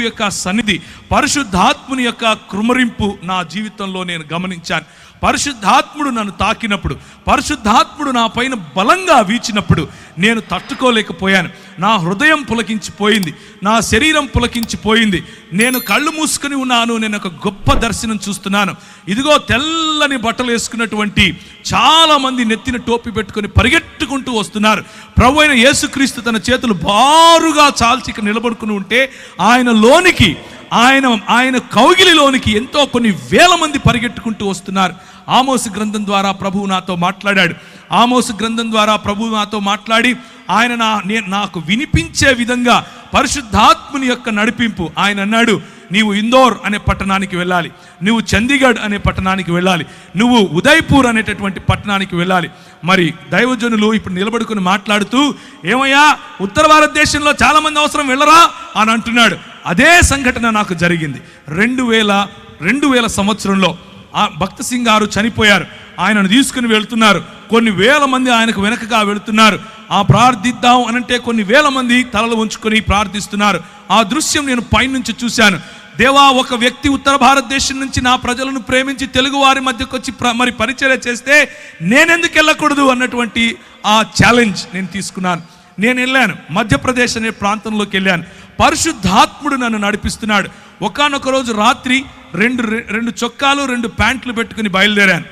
యొక్క సన్నిధి పరిశుద్ధాత్ముని యొక్క కృమరింపు నా జీవితంలో నేను గమనించాను. పరిశుద్ధాత్ముడు నన్ను తాకినప్పుడు పరిశుద్ధాత్ముడు నా పైన బలంగా వీచినప్పుడు నేను తట్టుకోలేకపోయాను. నా హృదయం పులకించిపోయింది నా శరీరం పులకించిపోయింది. నేను కళ్ళు మూసుకుని ఉన్నాను నేను ఒక గొప్ప దర్శనం చూస్తున్నాను. ఇదిగో తెల్లని బట్టలు వేసుకున్నటువంటి చాలామంది నెత్తిన టోపీ పెట్టుకొని పరిగెట్టుకుంటూ వస్తున్నారు. ప్రభు అయిన యేసుక్రీస్తు తన చేతులు బారుగా చాల్చి నిలబడుకుని ఉంటే ఆయన లోనికి ఆయన ఆయన కౌగిలిలోనికి ఎంతో కొన్ని వేల మంది పరిగెట్టుకుంటూ వస్తున్నారు. ఆమోసు గ్రంథం ద్వారా ప్రభువు నాతో మాట్లాడాడు. ఆమోసు గ్రంథం ద్వారా ప్రభువు నాతో మాట్లాడి ఆయన నా నేను నాకు వినిపించే విధంగా పరిశుద్ధాత్ముని యొక్క నడిపింపు. ఆయన అన్నాడు నీవు ఇందోర్ అనే పట్టణానికి వెళ్ళాలి. నువ్వు చండీగఢ్ అనే పట్టణానికి వెళ్ళాలి. నువ్వు ఉదయ్పూర్ అనేటటువంటి పట్టణానికి వెళ్ళాలి. మరి దైవజనులు ఇప్పుడు నిలబడుకుని మాట్లాడుతూ ఏమయ్యా ఉత్తర భారతదేశంలో చాలామంది అవసరం వెళ్ళరా? అని అంటున్నాడు. అదే సంఘటన నాకు జరిగింది. రెండు వేల రెండు వేల సంవత్సరంలో ఆ భక్త సింగ్ గారు చనిపోయారు. ఆయనను తీసుకుని వెళ్తున్నారు. కొన్ని వేల మంది ఆయనకు వెనకగా వెళుతున్నారు. ఆ ప్రార్థిద్దాం అనంటే కొన్ని వేల మంది తలలు ఉంచుకొని ప్రార్థిస్తున్నారు. ఆ దృశ్యం నేను పైనుంచి చూశాను. దేవా ఒక వ్యక్తి ఉత్తర భారతదేశం నుంచి నా ప్రజలను ప్రేమించి తెలుగు వారి మధ్యకు వచ్చి మరి పరిచయం చేస్తే నేనెందుకు వెళ్ళకూడదు అన్నటువంటి ఆ ఛాలెంజ్ నేను తీసుకున్నాను. నేను వెళ్ళాను. మధ్యప్రదేశ్ అనే ప్రాంతంలోకి వెళ్ళాను. పరిశుద్ధాత్ముడు నన్ను నడిపిస్తున్నాడు. ఒకానొక రోజు రాత్రి రెండు రెండు చొక్కాలు రెండు ప్యాంట్లు పెట్టుకుని బయలుదేరాను.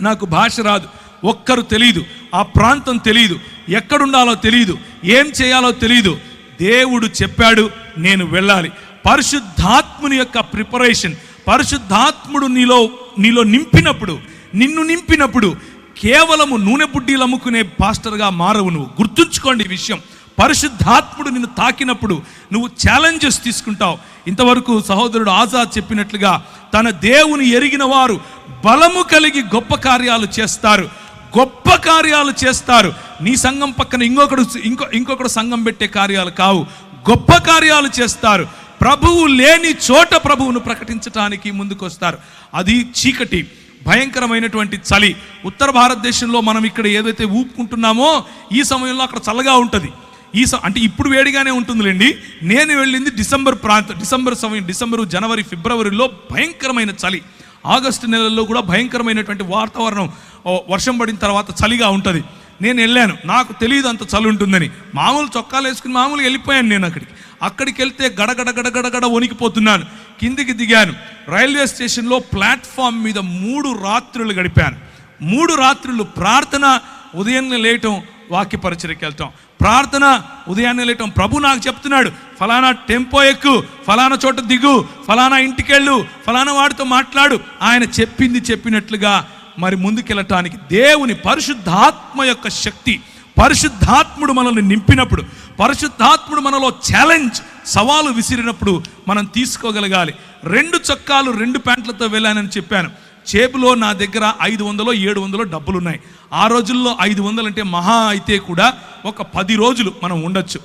నాకు భాష రాదు ఒక్కరు తెలియదు ఆ ప్రాంతం తెలియదు ఎక్కడుండాలో తెలియదు ఏం చేయాలో తెలియదు దేవుడు చెప్పాడు నేను వెళ్ళాలి. పరిశుద్ధాత్ముని యొక్క ప్రిపరేషన్ పరిశుద్ధాత్ముడు నీలో నీలో నింపినప్పుడు నిన్ను నింపినప్పుడు కేవలము నూనె బుడ్డీలు అమ్ముకునే పాస్టర్గా మారవు నువ్వు. గుర్తుంచుకోండి ఈ విషయం. పరిశుద్ధాత్ముడు నిన్ను తాకినప్పుడు నువ్వు ఛాలెంజెస్ తీసుకుంటావు. ఇంతవరకు సహోదరుడు ఆజాద్ చెప్పినట్లుగా తన దేవుని ఎరిగిన వారు బలము కలిగి గొప్ప కార్యాలు చేస్తారు. గొప్ప కార్యాలు చేస్తారు. నీ సంఘం పక్కన ఇంకొకడు ఇంకో ఇంకొకడు సంఘం పెట్టే కార్యాలు కావు. గొప్ప కార్యాలు చేస్తారు. ప్రభువు లేని చోట ప్రభువును ప్రకటించటానికి ముందుకొస్తారు. అది చీకటి భయంకరమైనటువంటి చలి. ఉత్తర భారతదేశంలో మనం ఇక్కడ ఏదైతే ఊపుకుంటున్నామో ఈ సమయంలో అక్కడ చల్లగా ఉంటుంది. ఈ అంటే ఇప్పుడు వేడిగానే ఉంటుందిలేండి. నేను వెళ్ళింది డిసెంబర్ ప్రాంతం డిసెంబర్ సమయం డిసెంబరు జనవరి ఫిబ్రవరిలో భయంకరమైన చలి. ఆగస్టు నెలల్లో కూడా భయంకరమైనటువంటి వాతావరణం వర్షం పడిన తర్వాత చలిగా ఉంటుంది. నేను వెళ్ళాను. నాకు తెలియదు అంత చలి ఉంటుందని. మామూలు చొక్కాలు వేసుకుని మామూలుగా వెళ్ళిపోయాను నేను అక్కడికి. అక్కడికి వెళ్తే గడగడ గడగడగడ వణికిపోతున్నాను. కిందికి దిగాను. రైల్వే స్టేషన్లో ప్లాట్ఫామ్ మీద మూడు రాత్రులు గడిపాను. మూడు రాత్రులు ప్రార్థన ఉదయం లేయటం వాక్య పరిచయకి వెళ్తాం. ప్రార్థన ఉదయాన్నే లేటం ప్రభు నాకు చెప్తున్నాడు ఫలానా టెంపో ఎక్కు ఫలానా చోట దిగు ఫలానా ఇంటికెళ్ళు ఫలానా వాడితో మాట్లాడు. ఆయన చెప్పింది చెప్పినట్లుగా మరి ముందుకెళ్ళటానికి దేవుని పరిశుద్ధాత్మ యొక్క శక్తి పరిశుద్ధాత్ముడు మనల్ని నింపినప్పుడు పరిశుద్ధాత్ముడు మనలో ఛాలెంజ్ సవాలు విసిరినప్పుడు మనం తీసుకోగలగాలి. రెండు చొక్కాలు రెండు ప్యాంట్లతో వెళ్ళానని చెప్పాను. చేపులో నా దగ్గర ఐదు వందలో ఏడు వందలో డబ్బులు ఉన్నాయి ఆ రోజుల్లో ఐదు వందలు అంటే మహా అయితే కూడా ఒక పది రోజులు మనం ఉండొచ్చు.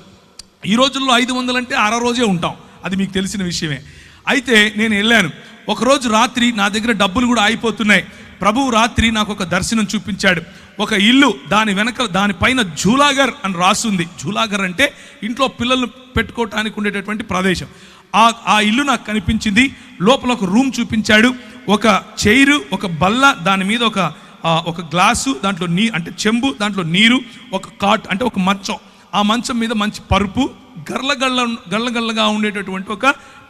ఈ రోజుల్లో ఐదు వందలు అంటే అర రోజే ఉంటాం. అది మీకు తెలిసిన విషయమే. అయితే నేను వెళ్ళాను. ఒకరోజు రాత్రి నా దగ్గర డబ్బులు కూడా అయిపోతున్నాయి ప్రభువు రాత్రి నాకు ఒక దర్శనం చూపించాడు. ఒక ఇల్లు దాని వెనక దానిపైన జూలాగర్ అని రాసుంది. జూలాగర్ అంటే ఇంట్లో పిల్లలు పెట్టుకోవటానికి ఉండేటటువంటి ప్రదేశం. ఆ ఆ ఇల్లు నాకు కనిపించింది. లోపల ఒక రూమ్ చూపించాడు. ఒక చైరు ఒక బల్ల దాని మీద ఒక ఒక గ్లాసు దాంట్లో నీ అంటే చెంబు దాంట్లో నీరు ఒక కాట్ అంటే ఒక మంచం. ఆ మంచం మీద మంచి పరుపు గర్ల గల్ల గల్లగల్లగా ఉండేటటువంటి ఒక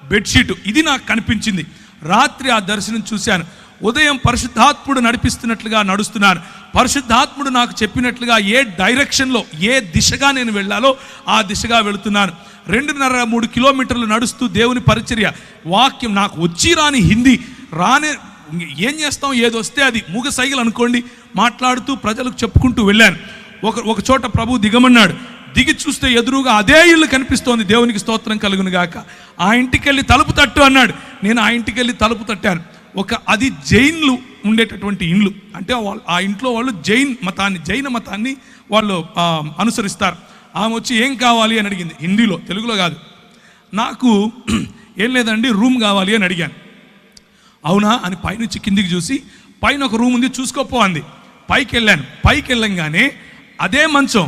బెడ్షీట్. ఇది నాకు కనిపించింది. రాత్రి ఆ దర్శనం చూశాను. ఉదయం పరిశుద్ధాత్ముడు నడిపిస్తున్నట్లుగా నడుస్తున్నాను పరిశుద్ధాత్ముడు నాకు చెప్పినట్లుగా ఏ డైరెక్షన్లో ఏ దిశగా నేను వెళ్ళాలో ఆ దిశగా వెళుతున్నాను. రెండున్నర మూడు కిలోమీటర్లు నడుస్తూ దేవుని పరిచర్య. వాక్యం నాకు వచ్చి రాని హిందీ రాని ఏం చేస్తాం? ఏది వస్తే అది మూగ సైగలు అనుకోండి మాట్లాడుతూ ప్రజలకు చెప్పుకుంటూ వెళ్ళాను. ఒక ఒక చోట ప్రభు దిగమన్నాడు. దిగి చూస్తే ఎదురుగా అదే ఇల్లు కనిపిస్తోంది. దేవునికి స్తోత్రం కలుగును గాక. ఆ ఇంటికి వెళ్ళి తలుపు తట్టు అన్నాడు. నేను ఆ ఇంటికి వెళ్ళి తలుపు తట్టాను. ఒక అది జైన్లు ఉండేటటువంటి ఇండ్లు. అంటే వాళ్ళు ఆ ఇంట్లో వాళ్ళు జైన్ మతాన్ని జైన మతాన్ని వాళ్ళు అనుసరిస్తారు. ఆమె వచ్చి ఏం కావాలి అని అడిగింది. హిందీలో తెలుగులో కాదు. నాకు ఏం లేదండి రూమ్ కావాలి అని అడిగాను. అవునా అని పైనుంచి కిందికి చూసి పైన ఒక రూమ్ ఉంది చూసుకోపో అంది. పైకి వెళ్ళాను పైకి వెళ్ళంగానే అదే మంచం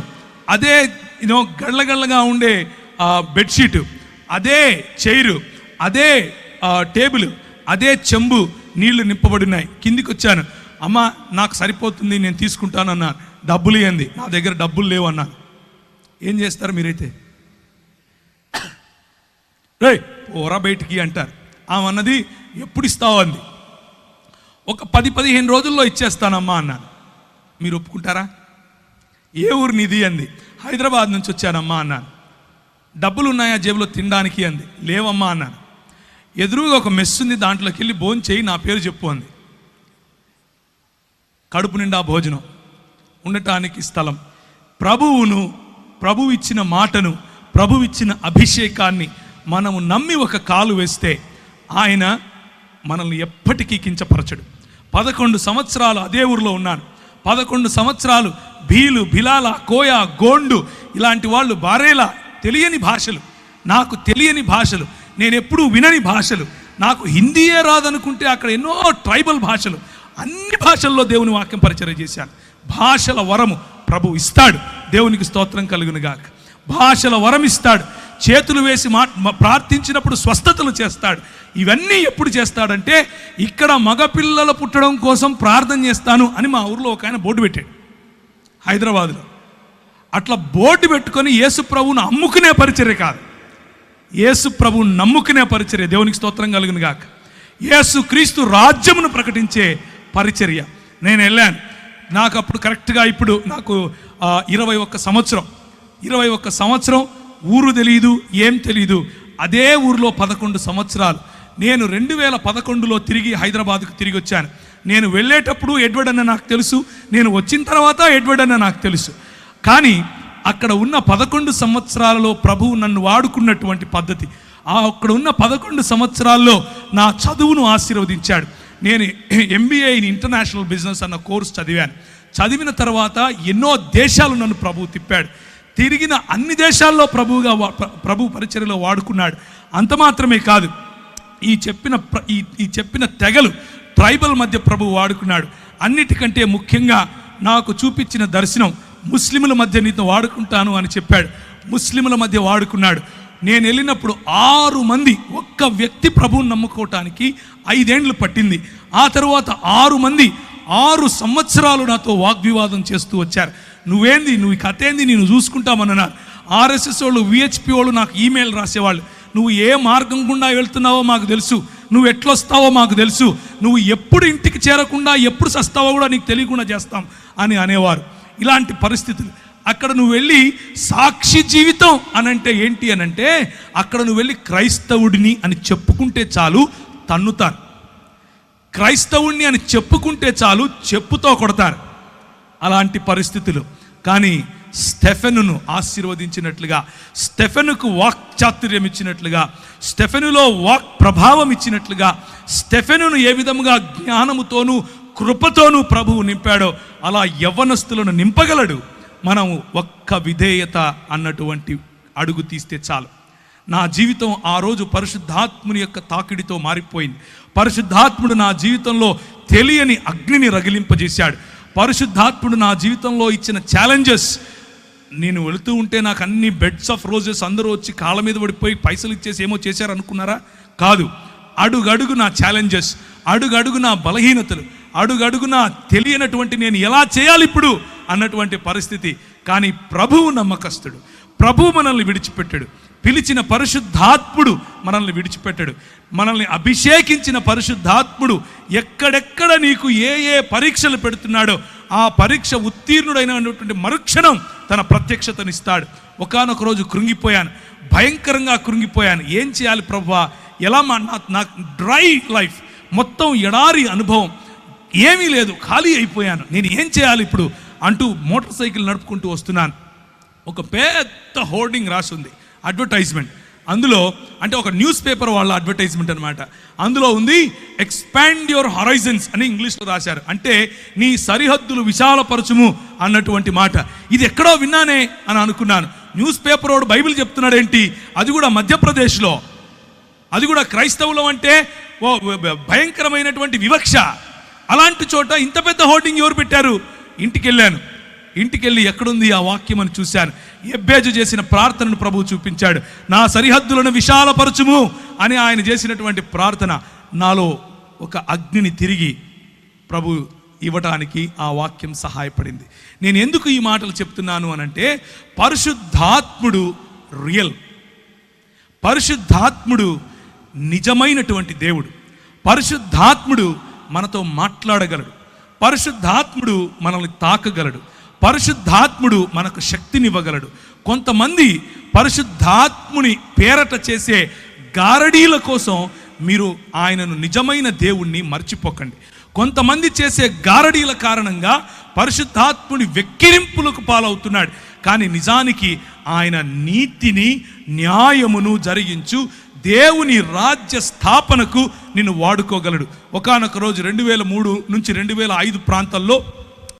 అదే యూనో గళ్ళగళ్ళగా ఉండే బెడ్షీట్ అదే చైరు అదే టేబుల్ అదే చెంబు నీళ్ళు నింపబడినాయి. కిందికి వచ్చాను అమ్మ నాకు సరిపోతుంది నేను తీసుకుంటాను అన్నా డబ్బులు ఏంది నా దగ్గర డబ్బులు లేవు అన్నా ఏం చేస్తారు మీరైతే? రే ఓరా బయటికి అంటారు. ఆమె అన్నది ఎప్పుడు ఇస్తావు అంది ఒక పది పదిహేను రోజుల్లో ఇచ్చేస్తానమ్మా అన్నాను మీరు ఒప్పుకుంటారా? ఏ ఊరు నిధి అంది. హైదరాబాద్ నుంచి వచ్చానమ్మా అన్నాను డబ్బులు ఉన్నాయా జేబులో తినడానికి అంది. లేవమ్మా అన్నాను ఎదురుగా ఒక మెస్ ఉంది దాంట్లోకి వెళ్ళి భోజనం చేయి నా పేరు చెప్పు అంది. కడుపు నిండా భోజనం. ఉండటానికి స్థలం. ప్రభువును ప్రభు ఇచ్చిన మాటను ప్రభువు ఇచ్చిన అభిషేకాన్ని మనము నమ్మి ఒక కాలు వేస్తే ఆయన మనల్ని ఎప్పటికీ కించపరచడు. పదకొండు సంవత్సరాలు అదే ఊరిలో ఉన్నాను. పదకొండు సంవత్సరాలు భీలు బిలాల కోయ గోండు ఇలాంటి వాళ్ళు బారేలా తెలియని భాషలు. నాకు తెలియని భాషలు. నేను ఎప్పుడూ వినని భాషలు. నాకు హిందీయే రాదనుకుంటే అక్కడ ఎన్నో ట్రైబల్ భాషలు. అన్ని భాషల్లో దేవుని వాక్యం పరిచయం చేశాను. భాషల వరము ప్రభు ఇస్తాడు. దేవునికి స్తోత్రం కలుగునుగాక. భాషల వరం ఇస్తాడు చేతులు వేసి మా ప్రార్థించినప్పుడు స్వస్థతలు చేస్తాడు. ఇవన్నీ ఎప్పుడు చేస్తాడంటే ఇక్కడ మగపిల్లలు పుట్టడం కోసం ప్రార్థన చేస్తాను అని మా ఊర్లో ఒక ఆయన బోర్డు పెట్టాడు. హైదరాబాద్లో. అట్లా బోర్డు పెట్టుకొని యేసు ప్రభువును అమ్ముకునే పరిచర్య కాదు. యేసు ప్రభువును నమ్ముకునే పరిచర్య దేవునికి స్తోత్రం కలుగును గాక. యేసు క్రీస్తు రాజ్యమును ప్రకటించే పరిచర్య. నేను వెళ్ళాను. నాకు అప్పుడు కరెక్ట్గా ఇప్పుడు నాకు ఇరవై ఒక్క సంవత్సరం. ఇరవై ఒక్క సంవత్సరం ఊరు తెలియదు ఏం తెలియదు అదే ఊరిలో పదకొండు సంవత్సరాలు. నేను రెండు వేల పదకొండులో తిరిగి హైదరాబాద్కు తిరిగి వచ్చాను. నేను వెళ్ళేటప్పుడు ఎడ్వర్డ్ అన్న నాకు తెలుసు. నేను వచ్చిన తర్వాత ఎడ్వర్డ్ అన్న నాకు తెలుసు. కానీ అక్కడ ఉన్న పదకొండు సంవత్సరాలలో ప్రభువు నన్ను వాడుకున్నటువంటి పద్ధతి. ఆ అక్కడ ఉన్న పదకొండు సంవత్సరాల్లో నా చదువును ఆశీర్వదించాడు. నేను ఎంబీఏ ఇన్ ఇంటర్నేషనల్ బిజినెస్ అన్న కోర్స్ చదివాను. చదివిన తర్వాత ఎన్నో దేశాలు నన్ను ప్రభువు తిప్పాడు. తిరిగిన అన్ని దేశాల్లో ప్రభువుగా వా- ప్రభు పరిచర్యలో వాడుకున్నాడు. అంత మాత్రమే కాదు ఈ చెప్పిన ప్ర- ఈ ఈ చెప్పిన తెగలు ట్రైబల్ మధ్య ప్రభు వాడుకున్నాడు. అన్నిటికంటే ముఖ్యంగా నాకు చూపించిన దర్శనం ముస్లిముల మధ్య నీతో వాడుకుంటాను అని చెప్పాడు. ముస్లిముల మధ్య వాడుకున్నాడు. నేను వెళ్ళినప్పుడు ఆరు మంది ఒక్క వ్యక్తి ప్రభువుని నమ్ముకోవటానికి ఐదేండ్లు పట్టింది. ఆ తరువాత ఆరు మంది ఆరు సంవత్సరాలు నాతో వాగ్వివాదం చేస్తూ వచ్చారు. నువ్వేంది? నువ్వు కథ ఏంది నేను చూసుకుంటామన్నారు ఆర్ఎస్ఎస్ వాళ్ళు విహెచ్పి వాళ్ళు నాకు ఈమెయిల్ రాసేవాళ్ళు. నువ్వు ఏ మార్గం గుండా వెళ్తున్నావో మాకు తెలుసు. నువ్వు ఎట్లొస్తావో మాకు తెలుసు. నువ్వు ఎప్పుడు ఇంటికి చేరకుండా ఎప్పుడు సస్తావో కూడా నీకు తెలియకుండా చేస్తాం అని అనేవారు. ఇలాంటి పరిస్థితులు. అక్కడ నువ్వు వెళ్ళి సాక్షి జీవితం అని అంటే ఏంటి అని అంటే అక్కడ నువ్వు వెళ్ళి క్రైస్తవుడిని అని చెప్పుకుంటే చాలు తన్నుతారు. క్రైస్తవుణ్ణి అని చెప్పుకుంటే చాలు చెప్పుతో కొడతారు. అలాంటి పరిస్థితులు. కానీ స్టెఫెనును ఆశీర్వదించినట్లుగా స్టెఫెనుకు వాక్ చాతుర్యం ఇచ్చినట్లుగా స్టెఫెనులో వాక్ ప్రభావం ఇచ్చినట్లుగా స్టెఫెనును ఏ విధముగా జ్ఞానముతోనూ కృపతోనూ ప్రభువు నింపాడో అలా యవ్వనస్తులను నింపగలడు. మనం ఒక్క విధేయత అన్నటువంటి అడుగు తీస్తే చాలు. నా జీవితం ఆ రోజు పరిశుద్ధాత్ముని యొక్క తాకిడితో మారిపోయింది. పరిశుద్ధాత్ముడు నా జీవితంలో తెలియని అగ్నిని రగిలింపజేశాడు. పరిశుద్ధాత్ముడు నా జీవితంలో ఇచ్చిన ఛాలెంజెస్ నేను వెళుతూ ఉంటే నాకు అన్ని బెడ్స్ ఆఫ్ రోజెస్ అందరూ వచ్చి కాళ్ళ మీద పడిపోయి పైసలు ఇచ్చేసి ఏమో చేశారు అనుకున్నారా కాదు. అడుగడుగు నా ఛాలెంజెస్ అడుగడుగు నా బలహీనతలు అడుగడుగు నా తెలియనటువంటి నేను ఎలా చేయాలి ఇప్పుడు అన్నటువంటి పరిస్థితి. కానీ ప్రభువు నమ్మకస్తుడు. ప్రభువు మనల్ని విడిచిపెట్టాడు. పిలిచిన పరిశుద్ధాత్ముడు మనల్ని విడిచిపెట్టాడు. మనల్ని అభిషేకించిన పరిశుద్ధాత్ముడు ఎక్కడెక్కడ నీకు ఏ ఏ పరీక్షలు పెడుతున్నాడో ఆ పరీక్ష ఉత్తీర్ణుడైనటువంటి మరుక్షణం తన ప్రత్యక్షతనిస్తాడు. ఒకానొక రోజు కృంగిపోయాను. భయంకరంగా కృంగిపోయాను. ఏం చేయాలి ప్రభా? ఎలా మా నా- నాకు డ్రై లైఫ్? మొత్తం ఎడారి అనుభవం. ఏమీ లేదు. ఖాళీ అయిపోయాను. నేను ఏం చేయాలి ఇప్పుడు? అంటూ మోటార్ సైకిల్ నడుపుకుంటూ వస్తున్నాను. ఒక పెద్ద హోర్డింగ్ రాసి ఉంది అడ్వర్టైజ్మెంట్ అందులో అంటే ఒక న్యూస్ పేపర్ వాళ్ళ అడ్వర్టైజ్మెంట్ అనమాట అందులో ఉంది ఎక్స్పాండ్ యువర్ హరైజన్స్ అని ఇంగ్లీష్లో రాశారు. అంటే నీ సరిహద్దులు విశాలపరచుము అన్నటువంటి మాట. ఇది ఎక్కడో విన్నానే అని అనుకున్నాను. న్యూస్ పేపర్ వాడు బైబిల్ చెప్తున్నాడేంటి? అది కూడా మధ్యప్రదేశ్లో. అది కూడా క్రైస్తవులం అంటే ఓ భ- భయంకరమైనటువంటి వివక్ష. అలాంటి చోట ఇంత పెద్ద హోర్డింగ్ ఎవరు పెట్టారు? ఇంటికి వెళ్ళాను ఇంటికెళ్ళి ఎక్కడుంది ఆ వాక్యం అని చూశాను ఎబ్బేజు చేసిన ప్రార్థనను ప్రభువు చూపించాడు. నా సరిహద్దులను విశాలపరచుము అని ఆయన చేసినటువంటి ప్రార్థన. నాలో ఒక అగ్నిని తిరిగి ప్రభు ఇవ్వటానికి ఆ వాక్యం సహాయపడింది. నేను ఎందుకు ఈ మాటలు చెప్తున్నాను అనంటే పరిశుద్ధాత్ముడు రియల్. పరిశుద్ధాత్ముడు నిజమైనటువంటి దేవుడు. పరిశుద్ధాత్ముడు మనతో మాట్లాడగలడు. పరిశుద్ధాత్ముడు మనల్ని తాకగలడు. పరిశుద్ధాత్ముడు మనకు శక్తినివ్వగలడు. కొంతమంది పరిశుద్ధాత్ముని పేరట చేసే గారడీల కోసం మీరు ఆయనను నిజమైన దేవుణ్ణి మర్చిపోకండి. కొంతమంది చేసే గారడీల కారణంగా పరిశుద్ధాత్ముని వెక్కిరింపులకు పాలవుతున్నాడు. కానీ నిజానికి ఆయన నీతిని న్యాయమును జరిగించు దేవుని రాజ్య స్థాపనకు నిన్ను వాడుకోగలడు. ఒకానొక రోజు రెండు వేల మూడు నుంచి రెండు వేల ఐదు ప్రాంతాల్లో